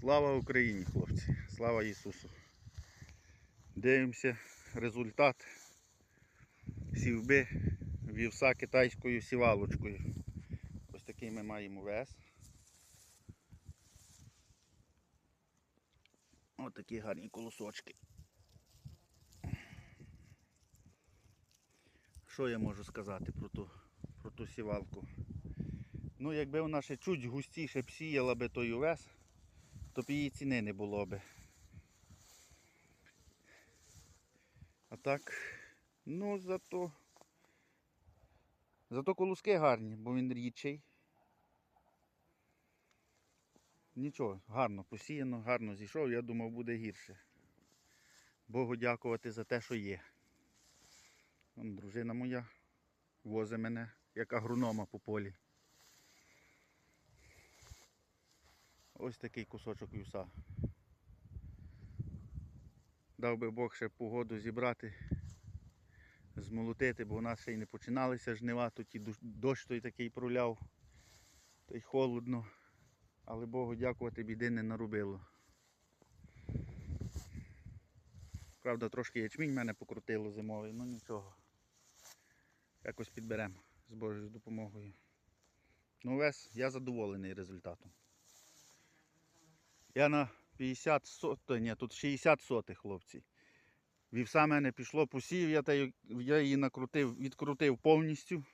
Слава Україні, хлопці! Слава Ісусу! Дивимося результат сівби вівса китайською сівалочкою. Ось такий ми маємо вес. Ось такі гарні колосочки. Що я можу сказати про ту, про ту сівалку? Ну, якби вона ще чуть густіше б сіяла би той увес, то її ціни не було би. А так, ну зато. Зато колоски гарні, бо він рідший. Нічого, гарно посіяно, гарно зійшов, я думав буде гірше. Богу дякувати за те, що є. Дружина моя возить мене, як агронома по полі. Ось такий кусочок вівса. Дав би Бог ще погоду зібрати, змолотити, бо у нас ще й не починалися жнива, тут і дощ той такий проляв, то й холодно. Але Богу дякувати біди не наробило. Правда, трошки ячмінь мене покрутило зимовий, ну нічого. Якось підберемо з Божою допомогою. Ну, весь я задоволений результатом. Я на 50 сотих, ні, тут 60 сотих, хлопці. Вівса мене пішло, посіяв, я, та я її накрутив, відкрутив повністю.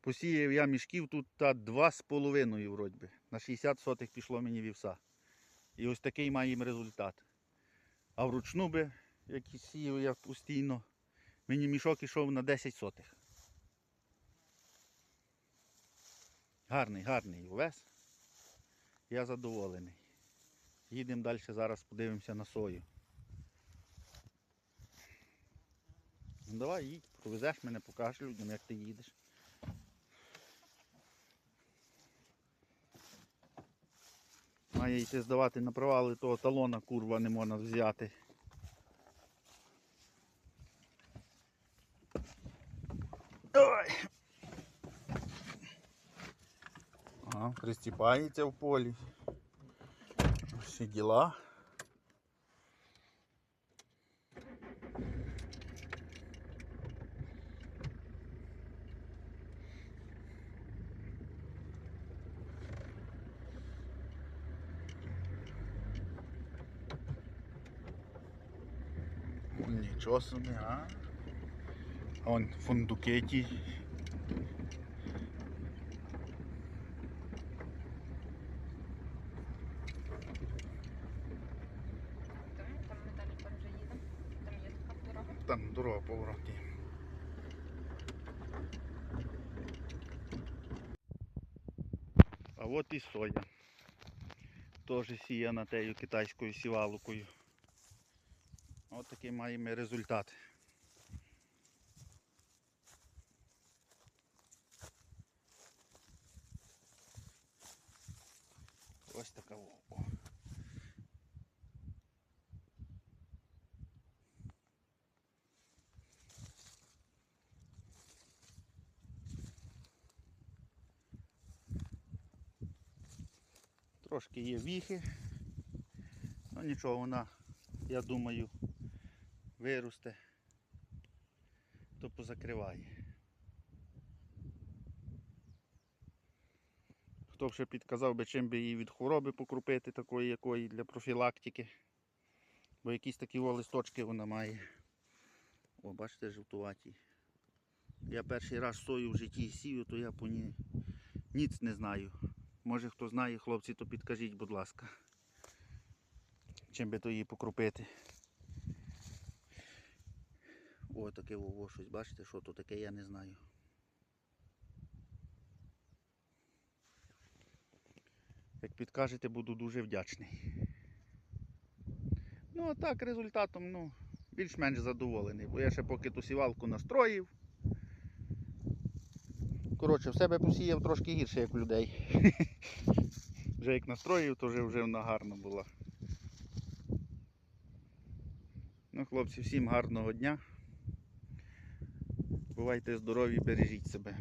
Посіяв я мішків тут та 2,5 вроді би. На 60 сотих пішло мені вівса. І ось такий маємо результат. А вручну би, як і сіяв я постійно, мені мішок ішов на 10 сотих. Гарний, гарний увес. Я задоволений. Їдемо далі, зараз подивимося на сою. Ну давай їдь, провезеш мене, покажеш людям, як ти їдеш. Має йти здавати на провали того талона, курва, не можна взяти. Ой. Ага, пристіпається в полі. Всі діла. Нічого собі, а? А Вон фундукеті. Там ми далі там вже їдемо. Там є така дорога. Там дорога поворотні. А от і соя. Теж сіяна тею китайською сівалкою. Ось такий маємо результат. Трошки є віхи. Ну нічого, вона, я думаю, виросте, то позакриває. Хто б ще підказав би, чим би її від хвороби покрупити, такої якої для профілактики. Бо якісь такі о, листочки вона має. О, бачите, жовтуваті. Я перший раз сою в житті сію, то я по ній ніц не знаю. Може хто знає, хлопці, то підкажіть, будь ласка. Чим би то її покрупити. О, таке вово щось, бачите, що то таке, я не знаю. Як підкажете, буду дуже вдячний. Ну а так, результатом, ну, більш-менш задоволений, бо я ще поки ту сівалку настроїв. Коротше, в себе посіяв трошки гірше, як у людей. Вже як настроїв, то вже, вже вона гарна була. Ну, хлопці, всім гарного дня. Бувайте здорові, бережіть себе.